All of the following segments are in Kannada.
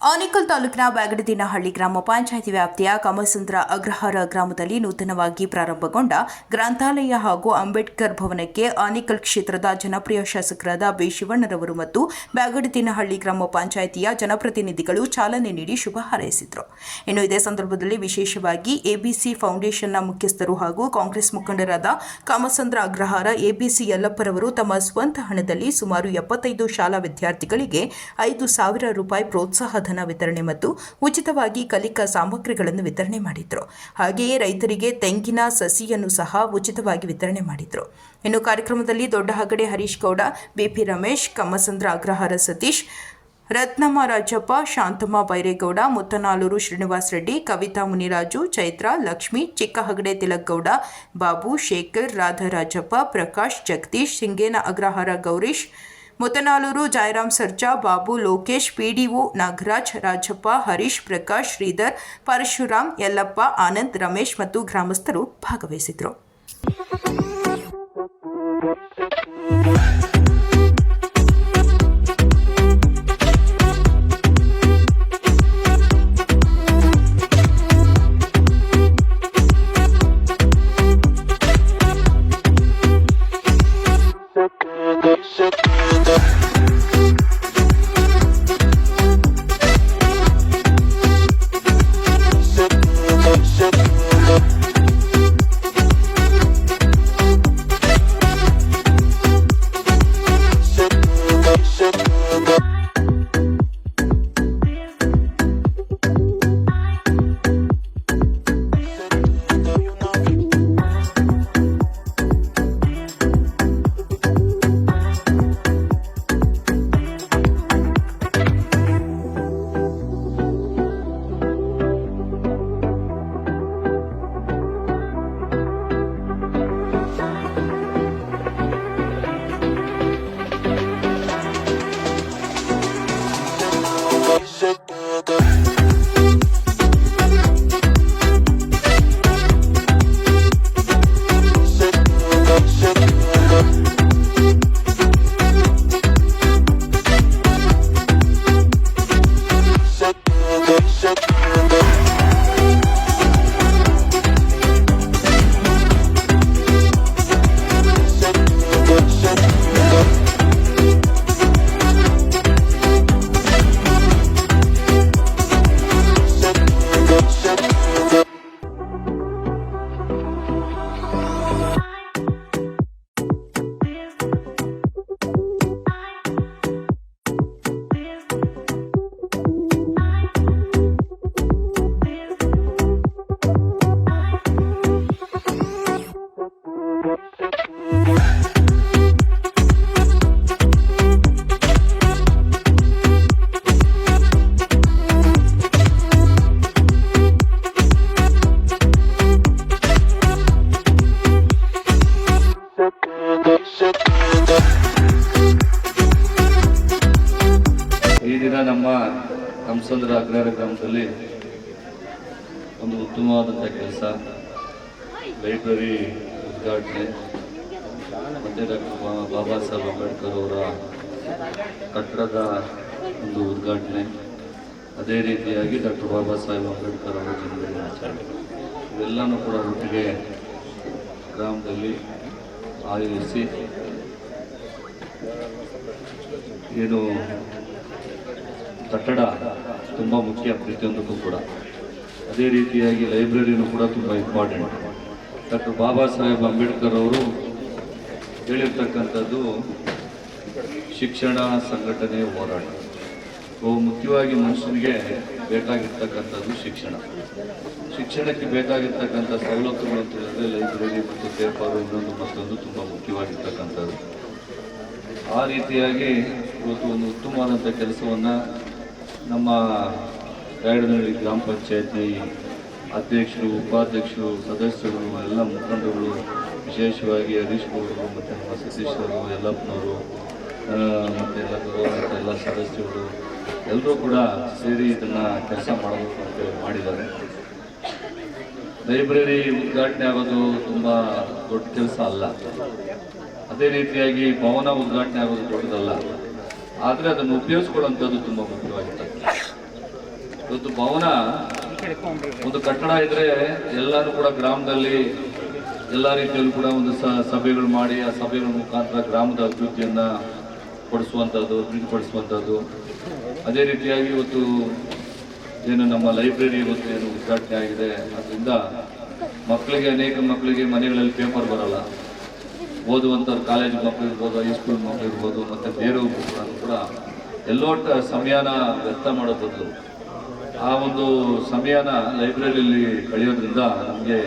ಆನೇಕಲ್ ತಾಲೂಕಿನ ಬ್ಯಾಗಡದಿನಹಳ್ಳಿ ಗ್ರಾಮ ಪಂಚಾಯಿತಿ ವ್ಯಾಪ್ತಿಯ ಕಮಸಂದ್ರ ಅಗ್ರಹಾರ ಗ್ರಾಮದಲ್ಲಿ ನೂತನವಾಗಿ ಪ್ರಾರಂಭಗೊಂಡ ಗ್ರಂಥಾಲಯ ಹಾಗೂ ಅಂಬೇಡ್ಕರ್ ಭವನಕ್ಕೆ ಆನೇಕಲ್ ಕ್ಷೇತ್ರದ ಜನಪ್ರಿಯ ಶಾಸಕರಾದ ಬಿ ಶಿವಣ್ಣರವರು ಮತ್ತು ಬ್ಯಾಗಡದಿನಹಳ್ಳಿ ಗ್ರಾಮ ಪಂಚಾಯಿತಿಯ ಜನಪ್ರತಿನಿಧಿಗಳು ಚಾಲನೆ ನೀಡಿ ಶುಭ ಹಾರೈಸಿದರು. ಇನ್ನು ಇದೇ ಸಂದರ್ಭದಲ್ಲಿ ವಿಶೇಷವಾಗಿ ಎಬಿಸಿ ಫೌಂಡೇಶನ್ನ ಮುಖ್ಯಸ್ಥರು ಹಾಗೂ ಕಾಂಗ್ರೆಸ್ ಮುಖಂಡರಾದ ಕಾಮಸಂದ್ರ ಅಗ್ರಹಾರ ಎಬಿಸಿ ಯಲ್ಲಪ್ಪರವರು ತಮ್ಮ ಸ್ವಂತ ಹಣದಲ್ಲಿ ಸುಮಾರು ಎಪ್ಪತ್ತೈದು ಶಾಲಾ ವಿದ್ಯಾರ್ಥಿಗಳಿಗೆ ಐದು ಸಾವಿರ ರೂಪಾಯಿ ಪ್ರೋತ್ಸಾಹ ಧನ ವಿತರಣೆ ಮತ್ತು ಉಚಿತವಾಗಿ ಕಲಿಕಾ ಸಾಮಗ್ರಿಗಳನ್ನು ವಿತರಣೆ ಮಾಡಿದ್ರು. ಹಾಗೆಯೇ ರೈತರಿಗೆ ತೆಂಗಿನ ಸಸಿಯನ್ನು ಸಹ ಉಚಿತವಾಗಿ ವಿತರಣೆ ಮಾಡಿದ್ರು. ಇನ್ನು ಕಾರ್ಯಕ್ರಮದಲ್ಲಿ ದೊಡ್ಡ ಹಗಡೆ ಹರೀಶ್ ಗೌಡ, ಬಿಪಿ ರಮೇಶ್, ಕಮ್ಮಸಂದ್ರ ಅಗ್ರಹಾರ ಸತೀಶ್, ರತ್ನಮ್ಮ ರಾಜಪ್ಪ, ಶಾಂತಮ್ಮ ಬೈರೇಗೌಡ ಮುತ್ತನಾಲೂರು ಶ್ರೀನಿವಾಸ್ ರೆಡ್ಡಿ, ಕವಿತಾ ಮುನಿರಾಜು, ಚೈತ್ರ, ಲಕ್ಷ್ಮಿ ಚಿಕ್ಕಹಗಡೆ ತಿಲಕ್ ಗೌಡ, ಬಾಬು ಶೇಖರ್, ರಾಧಾ ರಾಜಪ್ಪ, ಪ್ರಕಾಶ್, ಜಗದೀಶ್, ಸಿಂಗೇನ ಅಗ್ರಹಾರ ಗೌರೀಶ್ ಮುತ್ತನಾಲೂರು ಜಯರಾಮ್ ಸರ್ಜಾ, ಬಾಬು ಲೋಕೇಶ್, ಪಿಡಿಒ ನಾಗರಾಜ್, ರಾಜಪ್ಪ, ಹರೀಶ್, ಪ್ರಕಾಶ್, ಶ್ರೀಧರ್, ಪರಶುರಾಮ್, ಯಲ್ಲಪ್ಪ, ಆನಂದ್, ರಮೇಶ್ ಮತ್ತು ಗ್ರಾಮಸ್ಥರು ಭಾಗವಹಿಸಿದರು ಇವೆಲ್ಲನೂ ಕೂಡ ಒಟ್ಟಿಗೆ ಗ್ರಾಮದಲ್ಲಿ ಆಯೋಜಿಸಿ ಏನು ಕಟ್ಟಡ ತುಂಬ ಮುಖ್ಯ ಪ್ರತಿಯೊಂದಕ್ಕೂ ಕೂಡ. ಅದೇ ರೀತಿಯಾಗಿ ಲೈಬ್ರರಿನೂ ಕೂಡ ತುಂಬ ಇಂಪಾರ್ಟೆಂಟ್ ಡಾಕ್ಟರ್ ಬಾಬಾ ಸಾಹೇಬ್ ಅಂಬೇಡ್ಕರ್ ಅವರು ಹೇಳಿರ್ತಕ್ಕಂಥದ್ದು ಶಿಕ್ಷಣ ಸಂಘಟನೆ ಹೋರಾಟ. ಬಹು ಮುಖ್ಯವಾಗಿ ಮನುಷ್ಯನಿಗೆ ಬೇಕಾಗಿರ್ತಕ್ಕಂಥದ್ದು ಶಿಕ್ಷಣ. ಶಿಕ್ಷಣಕ್ಕೆ ಬೇಕಾಗಿರ್ತಕ್ಕಂಥ ಸವಲತ್ತುಗಳು ಅಂತ ಹೇಳಿದ್ರೆ ಲೈಬ್ರರಿ ಮತ್ತು ಪೇಪರು ಇನ್ನೊಂದು ಮತ್ತೊಂದು ತುಂಬ ಮುಖ್ಯವಾಗಿರ್ತಕ್ಕಂಥದ್ದು. ಆ ರೀತಿಯಾಗಿ ಇವತ್ತು ಒಂದು ಉತ್ತಮವಾದಂಥ ಕೆಲಸವನ್ನು ನಮ್ಮ ರಾಯಡನಹಳ್ಳಿ ಗ್ರಾಮ ಪಂಚಾಯತಿ ಅಧ್ಯಕ್ಷರು, ಉಪಾಧ್ಯಕ್ಷರು, ಸದಸ್ಯರು, ಎಲ್ಲ ಮುಖಂಡರುಗಳು, ವಿಶೇಷವಾಗಿ ಹರೀಶ್ ಗೌಡರು ಮತ್ತು ನಮ್ಮ ಸತೀಶ್ ಅವರು ಯಲ್ಲಪ್ಪನವರು ಮತ್ತು ಎಲ್ಲ ಎಲ್ಲ ಸದಸ್ಯರು ಎಲ್ಲರೂ ಕೂಡ ಸೇರಿ ಇದನ್ನು ಕೆಲಸ ಮಾಡಬೇಕು ಅಂತೇಳಿ ಮಾಡಿದ್ದಾರೆ. ಲೈಬ್ರರಿ ಉದ್ಘಾಟನೆ ಆಗೋದು ತುಂಬ ದೊಡ್ಡ ಕೆಲಸ ಅಲ್ಲ. ಅದೇ ರೀತಿಯಾಗಿ ಭವನ ಉದ್ಘಾಟನೆ ಆಗೋದು ದೊಡ್ಡದಲ್ಲ. ಆದರೆ ಅದನ್ನು ಉಪಯೋಗಿಸ್ಕೊಳ್ಳೋಂಥದ್ದು ತುಂಬ ಮುಖ್ಯವಾಗಿರ್ತದೆ ಇವತ್ತು ಭವನ ಒಂದು ಕಟ್ಟಡ ಇದ್ರೆ ಎಲ್ಲರೂ ಕೂಡ ಗ್ರಾಮದಲ್ಲಿ ಎಲ್ಲ ರೀತಿಯಲ್ಲೂ ಕೂಡ ಒಂದು ಸಭೆಗಳು ಮಾಡಿ ಆ ಸಭೆಗಳ ಮುಖಾಂತರ ಗ್ರಾಮದ ಅಭಿವೃದ್ಧಿಯನ್ನು ಪಡಿಸುವಂಥದ್ದು ಅಭಿವೃದ್ಧಿಪಡಿಸುವಂಥದ್ದು. ಅದೇ ರೀತಿಯಾಗಿ ಇವತ್ತು ಏನು ನಮ್ಮ ಲೈಬ್ರರಿ ಇವತ್ತು ಏನು ಉದ್ಘಾಟನೆ ಆಗಿದೆ. ಅದರಿಂದ ಮಕ್ಕಳಿಗೆ, ಅನೇಕ ಮಕ್ಕಳಿಗೆ ಮನೆಗಳಲ್ಲಿ ಪೇಪರ್ ಬರಲ್ಲ. ಓದುವಂಥವ್ರು ಕಾಲೇಜ್ ಮಕ್ಕಳು ಇರ್ಬೋದು ಹೈಸ್ಕೂಲ್ ಮಕ್ಕಳು ಇರ್ಬೋದು ಮತ್ತು ಬೇರೆ ಕೂಡ ಎಲ್ಲೋ ಸಮಯನ ವ್ಯರ್ಥ ಮಾಡೋ ಬದಲು ಆ ಒಂದು ಸಮಯನ ಲೈಬ್ರರಿಯಲ್ಲಿ ಕಳೆಯೋದ್ರಿಂದ ನಮಗೆ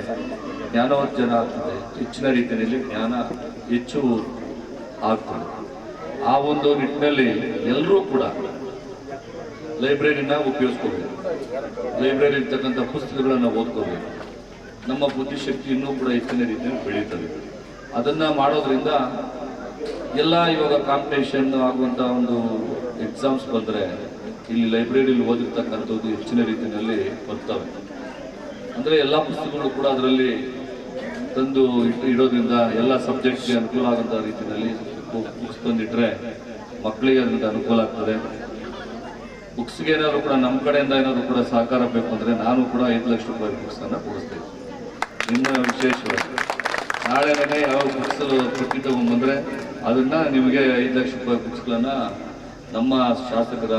ಜ್ಞಾನೋರ್ಜನ ಆಗ್ತದೆ. ಹೆಚ್ಚಿನ ರೀತಿಯಲ್ಲಿ ಜ್ಞಾನ ಹೆಚ್ಚು ಆಗ್ತದೆ. ಆ ಒಂದು ನಿಟ್ಟಿನಲ್ಲಿ ಎಲ್ಲರೂ ಕೂಡ ಲೈಬ್ರರಿನ ಉಪಯೋಗಿಸ್ಕೋಬೇಕು. ಲೈಬ್ರರಿ ಇರ್ತಕ್ಕಂಥ ಪುಸ್ತಕಗಳನ್ನು ಓದ್ಕೋಬೇಕು. ನಮ್ಮ ಬುದ್ಧಿಶಕ್ತಿ ಇನ್ನೂ ಕೂಡ ಹೆಚ್ಚಿನ ರೀತಿಯಲ್ಲಿ ಬೆಳೀತದೆ. ಅದನ್ನು ಮಾಡೋದ್ರಿಂದ ಎಲ್ಲ ಇವಾಗ ಕಾಂಪಿಟೇಷನ್ ಆಗುವಂಥ ಒಂದು ಎಕ್ಸಾಮ್ಸ್ ಬಂದರೆ ಇಲ್ಲಿ ಲೈಬ್ರರಿಯಲ್ಲಿ ಓದಿರ್ತಕ್ಕಂಥದ್ದು ಹೆಚ್ಚಿನ ರೀತಿಯಲ್ಲಿ ಬರ್ತವೆ. ಅಂದರೆ ಎಲ್ಲ ಪುಸ್ತಕಗಳು ಕೂಡ ಅದರಲ್ಲಿ ತಂದು ಇಟ್ಟು ಇಡೋದ್ರಿಂದ ಎಲ್ಲ ಸಬ್ಜೆಕ್ಟ್ಗೆ ಅನುಕೂಲ ಆಗೋಂಥ ರೀತಿಯಲ್ಲಿ ಬುಕ್ಸ್ ತಂದಿಟ್ಟರೆ ಮಕ್ಕಳಿಗೆ ಅದರಿಂದ ಅನುಕೂಲ ಆಗ್ತದೆ. ಬುಕ್ಸ್ಗೆ ಏನಾದ್ರು ಕೂಡ ನಮ್ಮ ಕಡೆಯಿಂದ ಏನಾದರೂ ಕೂಡ ಸಹಕಾರ ಬೇಕು ಅಂದ್ರೆ ನಾನು ಕೂಡ ಐದು ಲಕ್ಷ ರೂಪಾಯಿ ಬುಕ್ಸನ್ನು ಅನ್ನ ಕೊಡಿಸ್ತೇನೆ. ನಿಮ್ಮ ವಿಶೇಷವಾಗಿ. ನಾಳೆನೇ ಯಾವ ಬುಕ್ಸ್ ಪಟ್ಟಿ ತಗೊಂಡ್ಬಂದ್ರೆ ಅದನ್ನ ನಿಮಗೆ ಐದು ಲಕ್ಷ ರೂಪಾಯಿ ಬುಕ್ಸ್ಗಳನ್ನು ನಮ್ಮ ಶಾಸಕರ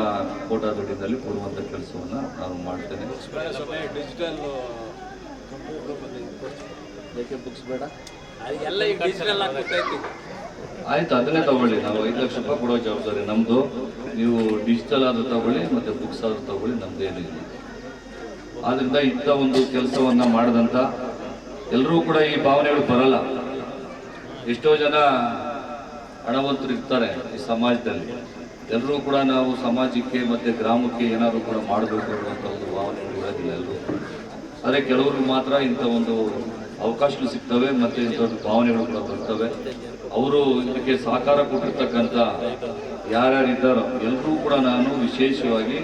ಕೋಟಾ ದುಡ್ಡಿನಲ್ಲಿ ಕೊಡುವಂತ ಕೆಲಸವನ್ನ ನಾನು ಮಾಡ್ತೇನೆ. ಡಿಜಿಟಲ್ ಯಾಕೆ ಬುಕ್ಸ್ ಬೇಡ? ಎಲ್ಲ ಈಗ ಡಿಜಿಟಲ್ ಆಯ್ತು, ಅದನ್ನೇ ತಗೊಳ್ಳಿ. ನಾವು ಐದು ಲಕ್ಷ ರೂಪಾಯಿ ಕೊಡೋ ಜವಾಬ್ದಾರಿ ನಮ್ದು. ನೀವು ಡಿಜಿಟಲ್ ಆದ್ರೂ ತಗೊಳ್ಳಿ, ಮತ್ತೆ ಬುಕ್ಸ್ ಆದ್ರೂ ತಗೊಳ್ಳಿ ನಮ್ದೇನಿಲ್ಲ ಆದ್ರಿಂದ ಇಂಥ ಒಂದು ಕೆಲಸವನ್ನ ಮಾಡಿದಂಥ ಎಲ್ಲರೂ ಕೂಡ ಈ ಭಾವನೆಗಳು ಬರಲ್ಲ. ಎಷ್ಟೋ ಜನ ಹಣವಂತರು ಇರ್ತಾರೆ ಈ ಸಮಾಜದಲ್ಲಿ. ಎಲ್ಲರೂ ಕೂಡ ನಾವು ಸಮಾಜಕ್ಕೆ ಮತ್ತೆ ಗ್ರಾಮಕ್ಕೆ ಏನಾದರೂ ಕೂಡ ಮಾಡಬೇಕು ಅನ್ನುವಂಥ ಒಂದು ಭಾವನೆಗಳು ಇರೋದಿಲ್ಲ ಎಲ್ಲರೂ ಆದರೆ ಕೆಲವ್ರಿಗೆ ಮಾತ್ರ ಇಂಥ ಒಂದು ಅವಕಾಶಗಳು ಸಿಗ್ತವೆ, ಮತ್ತೆ ಇಂಥ ಒಂದು ಭಾವನೆಗಳು ಕೂಡ ಬರ್ತವೆ. ಅವರು ಇದಕ್ಕೆ ಸಹಕಾರ ಕೊಟ್ಟಿರ್ತಕ್ಕಂಥ ಯಾರ್ಯಾರಿದ್ದಾರೋ ಎಲ್ಲರೂ ಕೂಡ ನಾನು ವಿಶೇಷವಾಗಿ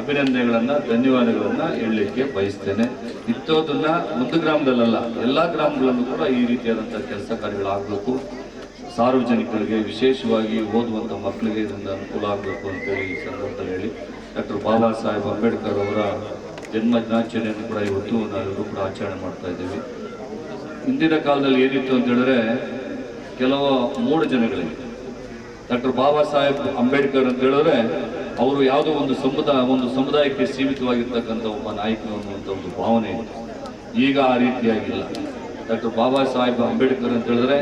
ಅಭಿನಂದನೆಗಳನ್ನು, ಧನ್ಯವಾದಗಳನ್ನು ಹೇಳಲಿಕ್ಕೆ ಬಯಸ್ತೇನೆ. ಇಂಥದ್ದನ್ನ ಒಂದು ಗ್ರಾಮದಲ್ಲಲ್ಲ, ಎಲ್ಲ ಗ್ರಾಮಗಳಲ್ಲೂ ಕೂಡ ಈ ರೀತಿಯಾದಂಥ ಕೆಲಸ ಕಾರ್ಯಗಳಾಗಬೇಕು ಸಾರ್ವಜನಿಕರಿಗೆ ವಿಶೇಷವಾಗಿ ಓದುವಂಥ ಮಕ್ಕಳಿಗೆ ಇದರಿಂದ ಅನುಕೂಲ ಆಗಬೇಕು ಅಂತೇಳಿ ಈ ಸಂದರ್ಭದಲ್ಲಿ ಹೇಳಿ. ಡಾಕ್ಟರ್ ಬಾಬಾ ಸಾಹೇಬ್ ಅಂಬೇಡ್ಕರ್ ಅವರ ಜನ್ಮ ದಿನಾಚರಣೆಯನ್ನು ಕೂಡ ಇವತ್ತು ನಾವೆಲ್ಲರೂ ಕೂಡ ಆಚರಣೆ ಮಾಡ್ತಾ ಇದ್ದೀವಿ. ಹಿಂದಿನ ಕಾಲದಲ್ಲಿ ಏನಿತ್ತು ಅಂತ ಹೇಳಿದ್ರೆ ಕೆಲವು ಮೂರು ಜನಗಳಿಗೆ ಡಾಕ್ಟರ್ ಬಾಬಾ ಸಾಹೇಬ್ ಅಂಬೇಡ್ಕರ್ ಅಂತ ಹೇಳಿದ್ರೆ ಅವರು ಯಾವುದೋ ಒಂದು ಸಮುದಾಯ ಒಂದು ಸಮುದಾಯಕ್ಕೆ ಸೀಮಿತವಾಗಿರ್ತಕ್ಕಂಥ ಒಬ್ಬ ನಾಯಕನು ಅನ್ನುವಂಥ ಒಂದು ಭಾವನೆ ಈಗ ಆ ರೀತಿಯಾಗಿಲ್ಲ. ಡಾಕ್ಟರ್ ಬಾಬಾ ಸಾಹೇಬ್ ಅಂಬೇಡ್ಕರ್ ಅಂತ ಹೇಳಿದ್ರೆ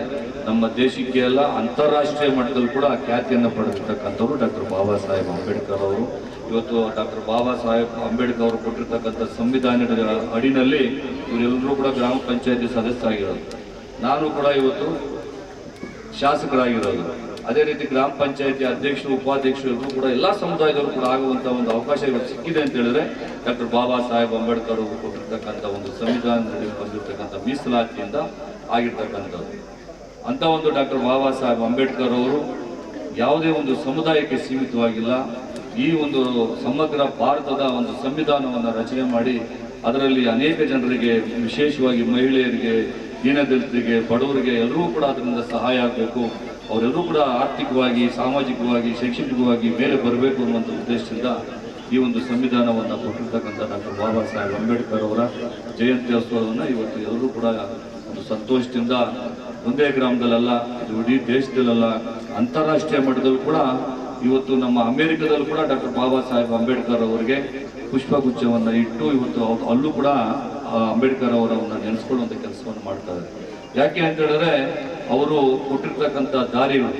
ನಮ್ಮ ದೇಶಕ್ಕೆ ಅಲ್ಲ, ಅಂತಾರಾಷ್ಟ್ರೀಯ ಮಟ್ಟದಲ್ಲಿ ಕೂಡ ಖ್ಯಾತಿಯನ್ನು ಪಡೆದಿರ್ತಕ್ಕಂಥವ್ರು ಡಾಕ್ಟರ್ ಬಾಬಾ ಸಾಹೇಬ್ ಅಂಬೇಡ್ಕರ್ ಅವರು. ಇವತ್ತು ಡಾಕ್ಟರ್ ಬಾಬಾ ಸಾಹೇಬ್ ಅಂಬೇಡ್ಕರ್ ಅವರು ಕೊಟ್ಟಿರ್ತಕ್ಕಂಥ ಸಂವಿಧಾನದ ಅಡಿನಲ್ಲಿ ಇವರೆಲ್ಲರೂ ಕೂಡ ಗ್ರಾಮ ಪಂಚಾಯತಿ ಸದಸ್ಯರಾಗಿರೋದು ನಾನು ಕೂಡ ಇವತ್ತು ಶಾಸಕರಾಗಿರೋದು. ಅದೇ ರೀತಿ ಗ್ರಾಮ ಪಂಚಾಯತಿ ಅಧ್ಯಕ್ಷರು, ಉಪಾಧ್ಯಕ್ಷರು ಕೂಡ ಎಲ್ಲ ಸಮುದಾಯದವರು ಕೂಡ ಆಗುವಂಥ ಒಂದು ಅವಕಾಶ ಇವತ್ತು ಸಿಕ್ಕಿದೆ ಅಂತ ಹೇಳಿದ್ರೆ ಡಾಕ್ಟರ್ ಬಾಬಾ ಸಾಹೇಬ್ ಅಂಬೇಡ್ಕರ್ ಅವರು ಕೊಟ್ಟಿರ್ತಕ್ಕಂಥ ಒಂದು ಸಂವಿಧಾನದಲ್ಲಿ ಬಂದಿರತಕ್ಕಂಥ ಮೀಸಲಾತಿಯಿಂದ ಆಗಿರ್ತಕ್ಕಂಥದ್ದು. ಅಂತ ಒಂದು ಡಾಕ್ಟರ್ ಬಾಬಾ ಸಾಹೇಬ್ ಅಂಬೇಡ್ಕರ್ ಅವರು ಯಾವುದೇ ಒಂದು ಸಮುದಾಯಕ್ಕೆ ಸೀಮಿತವಾಗಿಲ್ಲ. ಈ ಒಂದು ಸಮಗ್ರ ಭಾರತದ ಒಂದು ಸಂವಿಧಾನವನ್ನು ರಚನೆ ಮಾಡಿ ಅದರಲ್ಲಿ ಅನೇಕ ಜನರಿಗೆ, ವಿಶೇಷವಾಗಿ ಮಹಿಳೆಯರಿಗೆ ದೀನದಲಿತರಿಗೆ ಬಡವರಿಗೆ ಎಲ್ಲರೂ ಕೂಡ ಅದರಿಂದ ಸಹಾಯ ಆಗಬೇಕು. ಅವರೆಲ್ಲರೂ ಕೂಡ ಆರ್ಥಿಕವಾಗಿ, ಸಾಮಾಜಿಕವಾಗಿ, ಶೈಕ್ಷಣಿಕವಾಗಿ ಮೇಲೆ ಬರಬೇಕು ಅನ್ನುವಂಥ ಉದ್ದೇಶದಿಂದ ಈ ಒಂದು ಸಂವಿಧಾನವನ್ನು ಕೊಟ್ಟಿರ್ತಕ್ಕಂಥ ಡಾಕ್ಟರ್ ಬಾಬಾ ಸಾಹೇಬ್ ಅಂಬೇಡ್ಕರ್ ಅವರ ಜಯಂತ್ಯೋತ್ಸವವನ್ನು ಇವತ್ತು ಎಲ್ಲರೂ ಕೂಡ ಒಂದು ಸಂತೋಷದಿಂದ ಒಂದೇ ಗ್ರಾಮದಲ್ಲೆಲ್ಲ, ಇದು ಇಡೀ ದೇಶದಲ್ಲೆಲ್ಲ, ಅಂತಾರಾಷ್ಟ್ರೀಯ ಮಟ್ಟದಲ್ಲೂ ಕೂಡ ಇವತ್ತು ನಮ್ಮ ಅಮೆರಿಕದಲ್ಲೂ ಕೂಡ ಡಾಕ್ಟರ್ ಬಾಬಾ ಸಾಹೇಬ್ ಅಂಬೇಡ್ಕರ್ ಅವರಿಗೆ ಪುಷ್ಪಗುಚ್ಛವನ್ನು ಇಟ್ಟು ಇವತ್ತು ಅಲ್ಲೂ ಕೂಡ ಅಂಬೇಡ್ಕರ್ ಅವರನ್ನ ನೆನೆಸ್ಕೊಳ್ಳುವಂಥ ಕೆಲಸವನ್ನು ಮಾಡ್ತಾರೆ ಯಾಕೆ ಅಂತ ಹೇಳಿದ್ರೆ, ಅವರು ಕೊಟ್ಟಿರ್ತಕ್ಕಂಥ ದಾರಿಗಳು,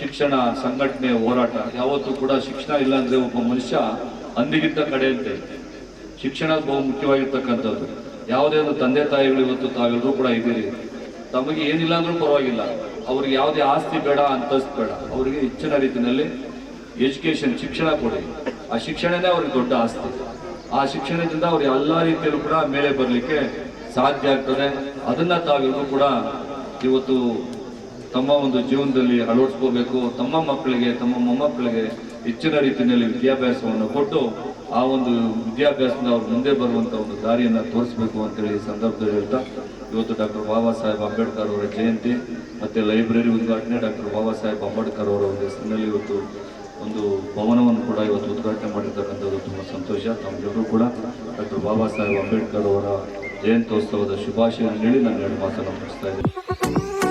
ಶಿಕ್ಷಣ ಸಂಘಟನೆ ಹೋರಾಟ, ಯಾವತ್ತೂ ಕೂಡ ಶಿಕ್ಷಣ ಇಲ್ಲ ಅಂದ್ರೆ ಒಬ್ಬ ಮನುಷ್ಯ ಅಂದಿಗಿಂತ ಕಡೆ ಅಂತ ಇದೆ. ಶಿಕ್ಷಣ ಬಹು ಮುಖ್ಯವಾಗಿರ್ತಕ್ಕಂಥದ್ದು. ಯಾವುದೇ ಒಂದು ತಂದೆ ತಾಯಿಗಳು ಇವತ್ತು ತಾವೆಲ್ಲರೂ ಕೂಡ ಇದ್ದೀರಿ. ತಮಗೆ ಏನಿಲ್ಲ ಅಂದ್ರೂ ಪರವಾಗಿಲ್ಲ. ಅವ್ರಿಗೆ ಯಾವುದೇ ಆಸ್ತಿ ಬೇಡ, ಅಂತಸ್ತು ಬೇಡ. ಅವರಿಗೆ ಹೆಚ್ಚಿನ ರೀತಿಯಲ್ಲಿ ಎಜುಕೇಶನ್ ಶಿಕ್ಷಣ ಕೊಡಿ. ಆ ಶಿಕ್ಷಣನೇ ಅವ್ರಿಗೆ ದೊಡ್ಡ ಆಸ್ತಿ. ಆ ಶಿಕ್ಷಣದಿಂದ ಅವರು ಎಲ್ಲ ರೀತಿಯಲ್ಲೂ ಕೂಡ ಮೇಲೆ ಬರಲಿಕ್ಕೆ ಸಾಧ್ಯ ಆಗ್ತದೆ. ಅದನ್ನ ತಾವೆಲ್ಲರೂ ಕೂಡ ಇವತ್ತು ತಮ್ಮ ಒಂದು ಜೀವನದಲ್ಲಿ ಅಳವಡಿಸ್ಕೋಬೇಕು. ತಮ್ಮ ಮಕ್ಕಳಿಗೆ, ತಮ್ಮ ಮೊಮ್ಮಕ್ಕಳಿಗೆ ಹೆಚ್ಚಿನ ರೀತಿಯಲ್ಲಿ ವಿದ್ಯಾಭ್ಯಾಸವನ್ನು ಕೊಟ್ಟು ಆ ಒಂದು ವಿದ್ಯಾಭ್ಯಾಸದಿಂದ ಅವ್ರು ಮುಂದೆ ಬರುವಂತ ಒಂದು ದಾರಿಯನ್ನ ತೋರಿಸ್ಬೇಕು ಅಂತೇಳಿ ಈ ಸಂದರ್ಭದಲ್ಲಿ ಹೇಳ್ತಾ, ಇವತ್ತು ಡಾಕ್ಟರ್ ಬಾಬಾ ಸಾಹೇಬ್ ಅಂಬೇಡ್ಕರ್ ಅವರ ಜಯಂತಿ ಮತ್ತೆ ಲೈಬ್ರರಿ ಉದ್ಘಾಟನೆ ಡಾಕ್ಟರ್ ಬಾಬಾ ಸಾಹೇಬ್ ಅಂಬೇಡ್ಕರ್ ಅವರ ಒಂದು ಹೆಸರಿನಲ್ಲಿ ಇವತ್ತು ಒಂದು ಭವನವನ್ನು ಕೂಡ ಇವತ್ತು ಉದ್ಘಾಟನೆ ಮಾಡಿರ್ತಕ್ಕಂಥದ್ದು ತುಂಬ ಸಂತೋಷ. ತಮ್ಮೆಲ್ಲರೂ ಕೂಡ ಡಾಕ್ಟರ್ ಬಾಬಾ ಸಾಹೇಬ್ ಅಂಬೇಡ್ಕರ್ ಅವರ ಜಯಂತ್ಯೋತ್ಸವದ ಶುಭಾಶಯ ಹೇಳಿ ನಾನು ಎರಡು ಮಾತನ್ನು ಮುಗಿಸ್ತಾ ಇದ್ದೀನಿ.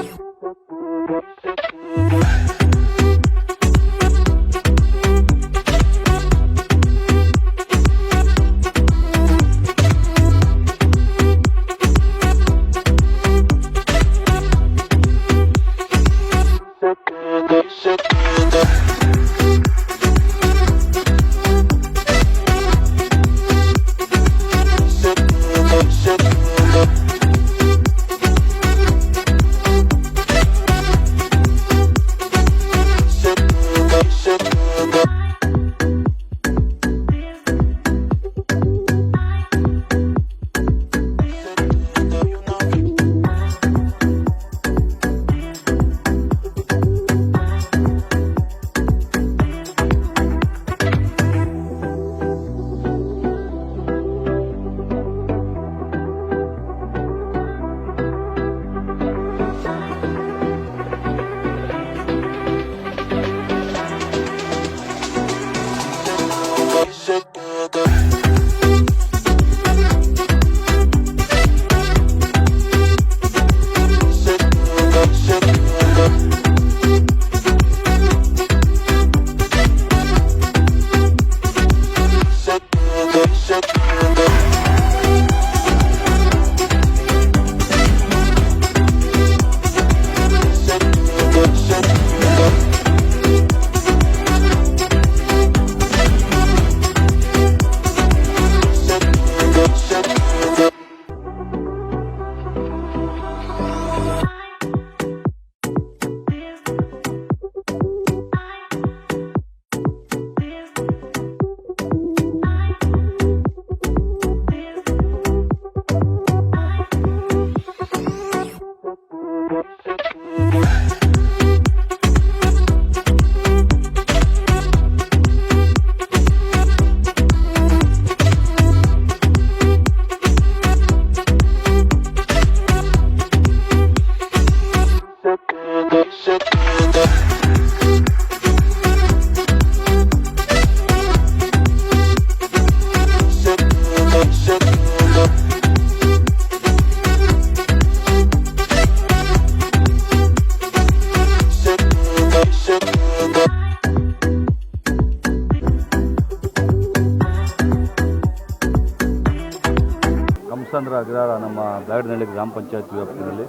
ಬ್ಯಾಡನಹಳ್ಳಿ ಗ್ರಾಮ ಪಂಚಾಯತ್ ವ್ಯಾಪ್ತಿಯಲ್ಲಿ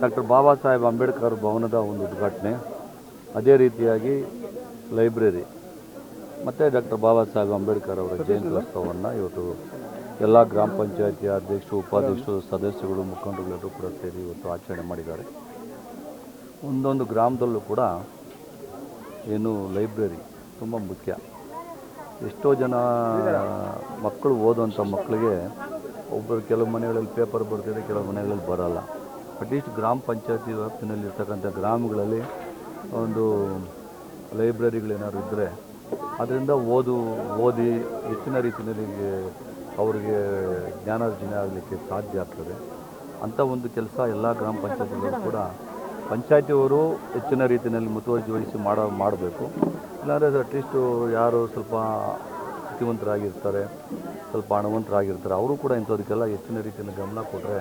ಡಾಕ್ಟರ್ ಬಾಬಾ ಸಾಹೇಬ್ ಅಂಬೇಡ್ಕರ್ ಭವನದ ಒಂದು ಉದ್ಘಾಟನೆ, ಅದೇ ರೀತಿಯಾಗಿ ಲೈಬ್ರರಿ, ಮತ್ತು ಡಾಕ್ಟರ್ ಬಾಬಾ ಸಾಹೇಬ್ ಅಂಬೇಡ್ಕರ್ ಅವರ ಜಯಂತ್ಯೋತ್ಸವವನ್ನು ಇವತ್ತು ಎಲ್ಲ ಗ್ರಾಮ ಪಂಚಾಯತಿಯ ಅಧ್ಯಕ್ಷರು, ಉಪಾಧ್ಯಕ್ಷರು ಸದಸ್ಯಗಳು ಮುಖಂಡರುಗಳೆಲ್ಲರೂ ಕೂಡ ಸೇರಿ ಇವತ್ತು ಆಚರಣೆ ಮಾಡಿದ್ದಾರೆ. ಒಂದೊಂದು ಗ್ರಾಮದಲ್ಲೂ ಕೂಡ ಏನು ಲೈಬ್ರರಿ ತುಂಬ ಮುಖ್ಯ. ಎಷ್ಟೋ ಜನ ಮಕ್ಕಳು ಓದುವಂಥ ಮಕ್ಕಳಿಗೆ ಒಬ್ಬರು ಕೆಲವು ಮನೆಗಳಲ್ಲಿ ಪೇಪರ್ ಬರ್ತಿದೆ, ಕೆಲವು ಮನೆಗಳಲ್ಲಿ ಬರಲ್ಲ. ಅಟ್ಲೀಸ್ಟ್ ಗ್ರಾಮ ಪಂಚಾಯತಿ ವ್ಯಾಪ್ತಿನಲ್ಲಿರ್ತಕ್ಕಂಥ ಗ್ರಾಮಗಳಲ್ಲಿ ಒಂದು ಲೈಬ್ರರಿಗಳೇನಾದ್ರು ಇದ್ದರೆ ಅದರಿಂದ ಓದು, ಓದಿ ಹೆಚ್ಚಿನ ರೀತಿಯಲ್ಲಿ ಅವರಿಗೆ ಜ್ಞಾನಾರ್ಜನೆ ಆಗಲಿಕ್ಕೆ ಸಾಧ್ಯ ಆಗ್ತದೆ. ಅಂಥ ಒಂದು ಕೆಲಸ ಎಲ್ಲ ಗ್ರಾಮ ಪಂಚಾಯತಿಗಳು ಕೂಡ ಪಂಚಾಯತಿಯವರು ಹೆಚ್ಚಿನ ರೀತಿಯಲ್ಲಿ ಮುತುವರ್ಜಿ ವಹಿಸಿ ಮಾಡೋ, ಮಾಡಬೇಕು. ಇಲ್ಲಾಂದರೆ ಅಟ್ಲೀಸ್ಟು ಯಾರು ಸ್ವಲ್ಪ ಸ್ಥಿತಿವಂತರಾಗಿರ್ತಾರೆ ಸ್ವಲ್ಪ ಹಣವಂತರಾಗಿರ್ತಾರೆ. ಅವರು ಕೂಡ ಇಂಥದಕ್ಕೆಲ್ಲ ಹೆಚ್ಚಿನ ರೀತಿಯಲ್ಲಿ ಗಮನ ಕೊಟ್ಟರೆ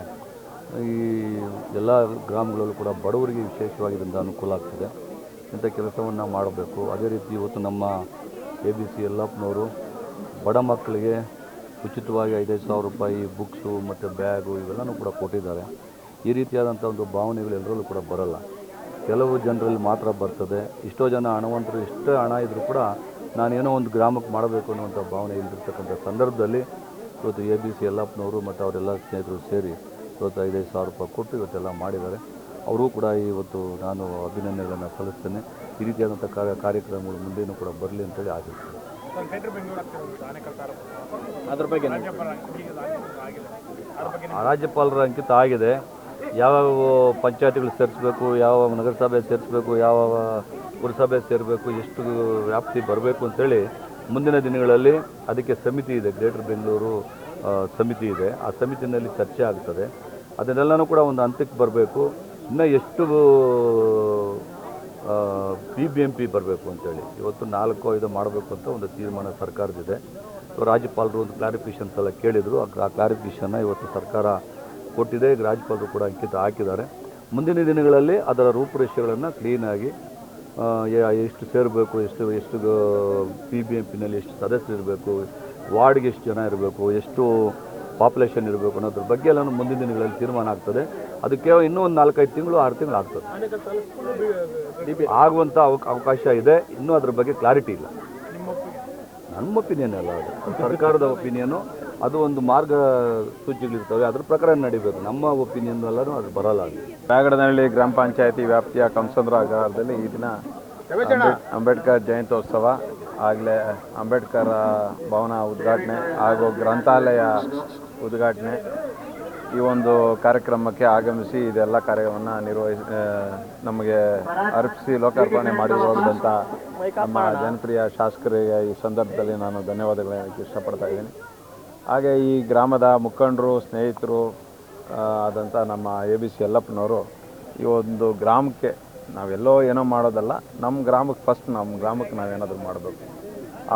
ಈ ಎಲ್ಲ ಗ್ರಾಮಗಳಲ್ಲೂ ಕೂಡ ಬಡವರಿಗೆ ವಿಶೇಷವಾಗಿ ಇದರಿಂದ ಅನುಕೂಲ ಆಗ್ತದೆ. ಇಂಥ ಕೆಲಸವನ್ನು ಮಾಡಬೇಕು. ಅದೇ ರೀತಿ ಇವತ್ತು ನಮ್ಮ ಎ ಬಿ ಸಿ ಯಲ್ಲಪ್ಪನವರು ಬಡ ಮಕ್ಕಳಿಗೆ ಉಚಿತವಾಗಿ ಐದೈದು ಸಾವಿರ ರೂಪಾಯಿ ಬುಕ್ಸು ಮತ್ತು ಬ್ಯಾಗು ಇವೆಲ್ಲನೂ ಕೂಡ ಕೊಟ್ಟಿದ್ದಾರೆ. ಈ ರೀತಿಯಾದಂಥ ಒಂದು ಭಾವನೆಗಳು ಎಲ್ಲರಲ್ಲೂ ಕೂಡ ಬರಲ್ಲ. ಕೆಲವು ಜನರಲ್ಲಿ ಮಾತ್ರ ಬರ್ತದೆ. ಎಷ್ಟೋ ಜನ ಹಣವಂತರು, ಎಷ್ಟೇ ಹಣ ಇದ್ದರೂ ಕೂಡ ನಾನೇನೋ ಒಂದು ಗ್ರಾಮಕ್ಕೆ ಮಾಡಬೇಕು ಅನ್ನುವಂಥ ಭಾವನೆ ಇಲ್ಲಿರ್ತಕ್ಕಂಥ ಸಂದರ್ಭದಲ್ಲಿ ಇವತ್ತು ಎ ಬಿ ಸಿ ಯಲ್ಲಪ್ಪನವರು ಮತ್ತು ಅವರೆಲ್ಲ ಸ್ನೇಹಿತರು ಸೇರಿ ಇವತ್ತು ಐದೈದು ಸಾವಿರ ರೂಪಾಯಿ ಕೊಟ್ಟು ಇವತ್ತೆಲ್ಲ ಮಾಡಿದ್ದಾರೆ. ಅವರೂ ಕೂಡ ಇವತ್ತು ನಾನು ಅಭಿನಂದನೆಗಳನ್ನು ಸಲ್ಲಿಸ್ತೇನೆ. ಈ ರೀತಿಯಾದಂಥ ಕಾರ್ಯ ಕಾರ್ಯಕ್ರಮಗಳು ಮುಂದೇನು ಕೂಡ ಬರಲಿ ಅಂತೇಳಿ ಆಶಿಸ್ತೇನೆ. ಅದ್ರ ಬಗ್ಗೆ ಆ ರಾಜ್ಯಪಾಲರ ಅಂಕಿತ ಆಗಿದೆ. ಯಾವ ಪಂಚಾಯತಿಗಳು ಸೇರಿಸ್ಬೇಕು ಯಾವ ನಗರಸಭೆ ಸೇರಿಸ್ಬೇಕು ಯಾವ ಪುರಸಭೆ ಸೇರಬೇಕು, ಎಷ್ಟು ವ್ಯಾಪ್ತಿ ಬರಬೇಕು ಅಂತೇಳಿ ಮುಂದಿನ ದಿನಗಳಲ್ಲಿ ಅದಕ್ಕೆ ಸಮಿತಿ ಇದೆ, ಗ್ರೇಟರ್ ಬೆಂಗಳೂರು ಸಮಿತಿ ಇದೆ. ಆ ಸಮಿತಿನಲ್ಲಿ ಚರ್ಚೆ ಆಗ್ತದೆ. ಅದನ್ನೆಲ್ಲನೂ ಕೂಡ ಒಂದು ಹಂತಕ್ಕೆ ಬರಬೇಕು. ಇನ್ನು ಎಷ್ಟು ಪಿ ಬಿ ಎಂ ಪಿ ಬರಬೇಕು ಅಂತೇಳಿ. ಇವತ್ತು ನಾಲ್ಕು ಐದು ಮಾಡಬೇಕು ಅಂತ ಒಂದು ತೀರ್ಮಾನ ಸರ್ಕಾರದಿದೆ. ರಾಜ್ಯಪಾಲರು ಒಂದು ಕ್ಲಾರಿಫಿಕೇಷನ್ಸ್ ಎಲ್ಲ ಕೇಳಿದರು. ಆ ಕ್ಲಾರಿಫಿಕೇಷನ್ನ ಇವತ್ತು ಸರ್ಕಾರ ಕೊಟ್ಟಿದೆ. ಈಗ ರಾಜ್ಯಪಾಲರು ಕೂಡ ಅಂಕಿತ ಹಾಕಿದ್ದಾರೆ. ಮುಂದಿನ ದಿನಗಳಲ್ಲಿ ಅದರ ರೂಪುರೇಷೆಗಳನ್ನು ಕ್ಲೀನಾಗಿ ಎಷ್ಟು ಸೇರಬೇಕು, ಎಷ್ಟು ಎಷ್ಟು ಪಿ ಬಿ ಎಂ ಪಿನಲ್ಲಿ ಎಷ್ಟು ಸದಸ್ಯರು ಇರಬೇಕು, ವಾರ್ಡ್ಗೆ ಎಷ್ಟು ಜನ ಇರಬೇಕು, ಎಷ್ಟು ಪಾಪ್ಯುಲೇಷನ್ ಇರಬೇಕು ಅನ್ನೋದ್ರ ಬಗ್ಗೆ ಎಲ್ಲ ಮುಂದಿನ ದಿನಗಳಲ್ಲಿ ತೀರ್ಮಾನ ಆಗ್ತದೆ. ಅದಕ್ಕೆ ಇನ್ನೂ ಒಂದು ನಾಲ್ಕೈದು ತಿಂಗಳು, ಆರು ತಿಂಗಳು ಆಗ್ತದೆ. ಆಗುವಂಥ ಅವಕ- ಅವಕಾಶ ಇದೆ. ಇನ್ನೂ ಅದ್ರ ಬಗ್ಗೆ ಕ್ಲಾರಿಟಿ ಇಲ್ಲ. ನಮ್ಮ ಒಪಿನಿಯನ್ ಅಲ್ಲ ಅದು. ಸರ್ಕಾರದ ಒಪಿನಿಯನು ಅದು ಒಂದು ಮಾರ್ಗ ಸೂಚಿಗಳಿರ್ತವೆ ಅದ್ರ ಪ್ರಕಾರ ನಡಿಬೇಕು. ನಮ್ಮ ಒಪಿನಿಯನ್ ಎಲ್ಲರೂ ಅದು ಬರಲ್ಲ ಅದು. ಬ್ಯಾಗಡನಹಳ್ಳಿ ಗ್ರಾಮ ಪಂಚಾಯತಿ ವ್ಯಾಪ್ತಿಯ ಕಂಸಂದ್ರ ಆಗಾರದಲ್ಲಿ ಈ ದಿನ ಅಂಬೇಡ್- ಅಂಬೇಡ್ಕರ್ ಜಯಂತ್ಯೋತ್ಸವ ಆಗಲೇ ಅಂಬೇಡ್ಕರ್ ಭವನ ಉದ್ಘಾಟನೆ ಹಾಗೂ ಗ್ರಂಥಾಲಯ ಉದ್ಘಾಟನೆ ಈ ಒಂದು ಕಾರ್ಯಕ್ರಮಕ್ಕೆ ಆಗಮಿಸಿ ಇದೆಲ್ಲ ಕಾರ್ಯವನ್ನು ನಿರ್ವಹಿಸಿ ನಮಗೆ ಅರ್ಪಿಸಿ ಲೋಕಾರ್ಪಣೆ ಮಾಡಿರುವಂಥ ನಮ್ಮ ಜನಪ್ರಿಯ ಶಾಸಕರಿಗೆ ಈ ಸಂದರ್ಭದಲ್ಲಿ ನಾನು ಧನ್ಯವಾದಗಳು ಹೇಳಕ್ಕೆ ಇಷ್ಟಪಡ್ತಾ ಇದ್ದೀನಿ. ಹಾಗೆ ಈ ಗ್ರಾಮದ ಮುಖಂಡರು, ಸ್ನೇಹಿತರು ಆದಂಥ ನಮ್ಮ ಎ ಬಿ ಸಿ ಯಲ್ಲಪ್ಪನವರು ಈ ಒಂದು ಗ್ರಾಮಕ್ಕೆ ನಾವೆಲ್ಲೋ ಏನೋ ಮಾಡೋದಲ್ಲ ನಮ್ಮ ಗ್ರಾಮಕ್ಕೆ ಫಸ್ಟ್ ನಮ್ಮ ಗ್ರಾಮಕ್ಕೆ ನಾವೇನಾದರೂ ಮಾಡಬೇಕು.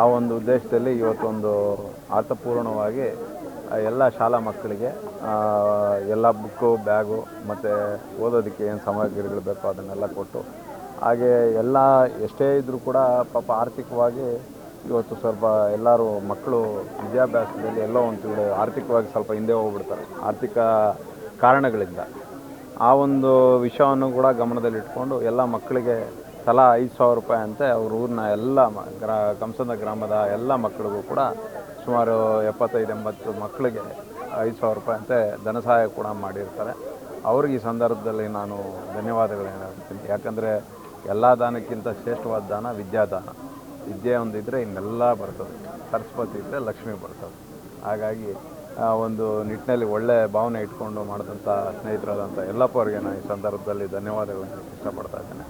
ಆ ಒಂದು ಉದ್ದೇಶದಲ್ಲಿ ಇವತ್ತೊಂದು ಅರ್ಥಪೂರ್ಣವಾಗಿ ಎಲ್ಲ ಶಾಲಾ ಮಕ್ಕಳಿಗೆ ಎಲ್ಲ ಬುಕ್ಕು, ಬ್ಯಾಗು ಮತ್ತು ಓದೋದಕ್ಕೆ ಏನು ಸಾಮಗ್ರಿಗಳು ಬೇಕೋ ಅದನ್ನೆಲ್ಲ ಕೊಟ್ಟು ಹಾಗೆ ಎಲ್ಲ ಎಷ್ಟೇ ಇದ್ದರೂ ಕೂಡ ಪಾಪ ಆರ್ಥಿಕವಾಗಿ ಇವತ್ತು ಸ್ವಲ್ಪ ಎಲ್ಲರೂ ಮಕ್ಕಳು ವಿದ್ಯಾಭ್ಯಾಸದಲ್ಲಿ ಎಲ್ಲೋ ಒಂದು ಆರ್ಥಿಕವಾಗಿ ಸ್ವಲ್ಪ ಹಿಂದೆ ಹೋಗ್ಬಿಡ್ತಾರೆ. ಆರ್ಥಿಕ ಕಾರಣಗಳಿಂದ. ಆ ಒಂದು ವಿಷಯವನ್ನು ಕೂಡ ಗಮನದಲ್ಲಿಟ್ಕೊಂಡು ಎಲ್ಲ ಮಕ್ಕಳಿಗೆ ತಲಾ ಐದು ಸಾವಿರ ರೂಪಾಯಿ ಅಂತೆ ಅವ್ರ ಊರಿನ ಎಲ್ಲ ಗ್ರಾ ಕಂಸದ ಗ್ರಾಮದ ಎಲ್ಲ ಮಕ್ಕಳಿಗೂ ಕೂಡ ಸುಮಾರು ಎಪ್ಪತ್ತೈದು, ಎಂಬತ್ತು ಮಕ್ಕಳಿಗೆ ಐದು ಸಾವಿರ ರೂಪಾಯಿ ಅಂತೆ ಧನ ಸಹಾಯ ಕೂಡ ಮಾಡಿರ್ತಾರೆ. ಅವ್ರಿಗೆ ಈ ಸಂದರ್ಭದಲ್ಲಿ ನಾನು ಧನ್ಯವಾದಗಳು ಹೇಳ್ತೀನಿ. ಯಾಕಂದರೆ ಎಲ್ಲ ದಾನಕ್ಕಿಂತ ಶ್ರೇಷ್ಠವಾದ ದಾನ ವಿದ್ಯಾದಾನ. ವಿದ್ಯೆ ಒಂದಿದ್ರೆ ಇನ್ನೆಲ್ಲ ಬರ್ತದೆ. ಸರಸ್ವತಿ ಇದ್ದರೆ ಲಕ್ಷ್ಮಿ ಬರ್ತದೆ. ಹಾಗಾಗಿ ಆ ಒಂದು ನಿಟ್ಟಿನಲ್ಲಿ ಒಳ್ಳೆ ಭಾವನೆ ಇಟ್ಕೊಂಡು ಮಾಡಿದಂಥ ಸ್ನೇಹಿತರಾದಂಥ ಎಲ್ಲಪ್ಪ ಅವರಿಗೆ ನಾನು ಈ ಸಂದರ್ಭದಲ್ಲಿ ಧನ್ಯವಾದಗಳನ್ನು ಇಷ್ಟಪಡ್ತಾ ಇದ್ದೇನೆ.